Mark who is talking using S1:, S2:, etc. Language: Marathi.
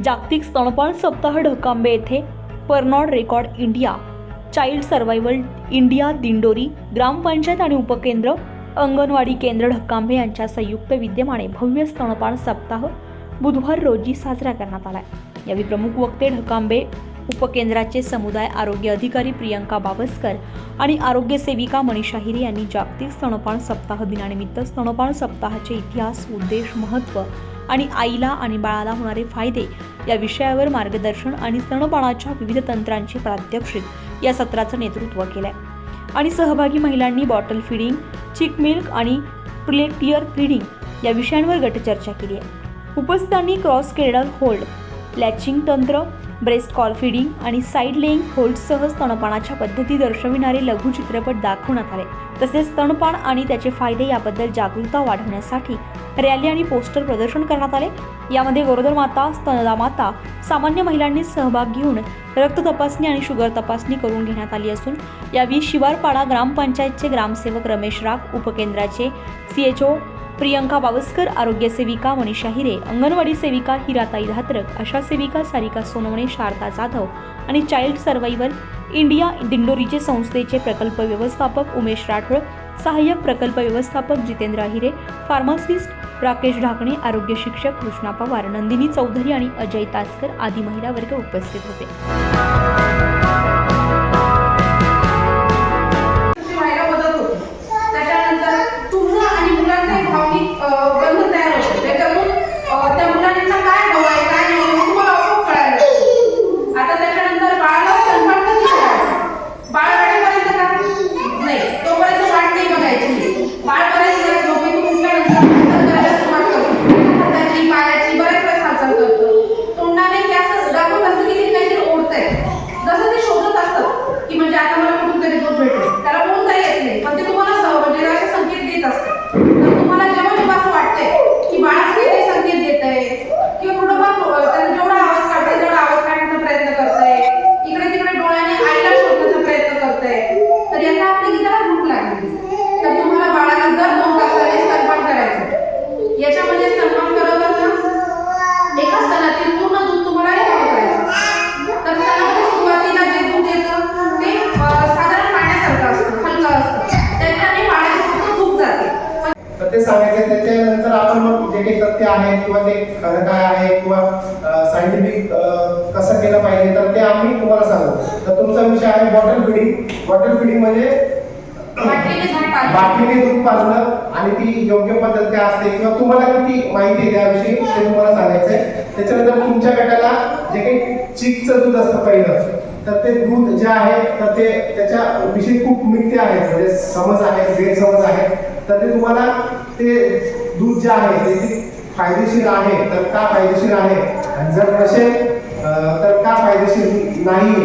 S1: जागतिक स्तनपान सप्ताह ढकांबे येथे Pernod Ricard India child survival India Dindori gram panchayat आणि उपकेंद्र अंगणवाडी केंद्र ढक्कांबे यांच्या संयुक्त विद्यमाने भव्य स्तनपान सप्ताह बुधवार रोजी साजरा करण्यात आला आहे यावेळी प्रमुख वक्ते ढकांबे उपकेंद्राचे समुदाय आरोग्य अधिकारी प्रियंका बावस्कर आणि आरोग्य सेविका मनीषा हिरे यांनी जागतिक स्तनपान सप्ताह दिनानिमित्त स्तनपान सप्ताहाचे इतिहास उद्देश महत्त्व आणि आईला आणि बाळाला होणारे फायदे या विषयावर मार्गदर्शन आणि स्तनपानाच्या विविध तंत्रांचे प्रात्यक्षिक या सत्राचं नेतृत्व केलंय. आणि सहभागी महिलांनी बॉटल फिडिंग चिक मिल्क आणि प्लेक्टियर फिडिंग या विषयांवर गटचर्चा केली आहे. उपस्थितांनी क्रॉस केडल होल्ड लॅचिंग तंत्र ब्रेस्ट कॉल फिडिंग आणि साईड लेईंग होल्डसह स्तनपानाच्या पद्धती दर्शविणारे लघु चित्रपट दाखवण्यात आले. तसेच स्तनपान आणि त्याचे फायदे याबद्दल जागरूकता वाढवण्यासाठी रॅली आणि पोस्टर प्रदर्शन करण्यात आले. यामध्ये गरोदर माता स्तनदा माता सामान्य महिलांनी सहभाग घेऊन रक्त तपासणी आणि शुगर तपासणी करून घेण्यात आली असून यावेळी शिवारपाडा ग्रामपंचायतचे ग्रामसेवक रमेश राग उपकेंद्राचे सीएचओ प्रियंका बावस्कर आरोग्य सेविका मनीषा हिरे अंगणवाडी सेविका हिराताई धात्रक आशा सेविका सारिका सोनवणे शारदा जाधव आणि चाइल्ड सर्व्हायव्हल इंडिया दिंडोरीचे संस्थेचे प्रकल्प व्यवस्थापक उमेश राठोड सहाय्यक प्रकल्प व्यवस्थापक जितेंद्र हिरे फार्मासिस्ट राकेश ढाकणे आरोग्य शिक्षक कृष्णा पवार नंदिनी चौधरी आणि अजय तासकर आदी महिला वर्ग उपस्थित होते.
S2: ते
S3: सांगायचे त्याच्यानंतर आपण मग जे काही तथ्य आहे किंवा ते खरं काय आहे किंवा सायंटिफिक कसं केलं पाहिजे तर ते आम्ही तुम्हाला सांगू. तर तुमचा विषय आहे बॉटल फिडिंग बॉटल फिडिंग म्हणजे
S2: बाटलीने दूध पाजणं.
S3: आणि ती योग्य पद्धत काय असते किंवा तुम्हाला किती माहिती आहे त्याविषयी ते तुम्हाला सांगायचं आहे त्याच्यानंतर तुमच्या गटाला जे काही चिकचं दूध असतं पहिलं तर ते दूध जे आहे तर ते त्याच्या विषयी खूप मिथ्य आहेत. म्हणजे समज आहे गैरसमज आहे. तर ते तुम्हाला ते दूध जे आहे ते फायदेशीर आहे तर का फायदेशीर आहे? आणि जर नसेल तर का फायदेशीर नाही?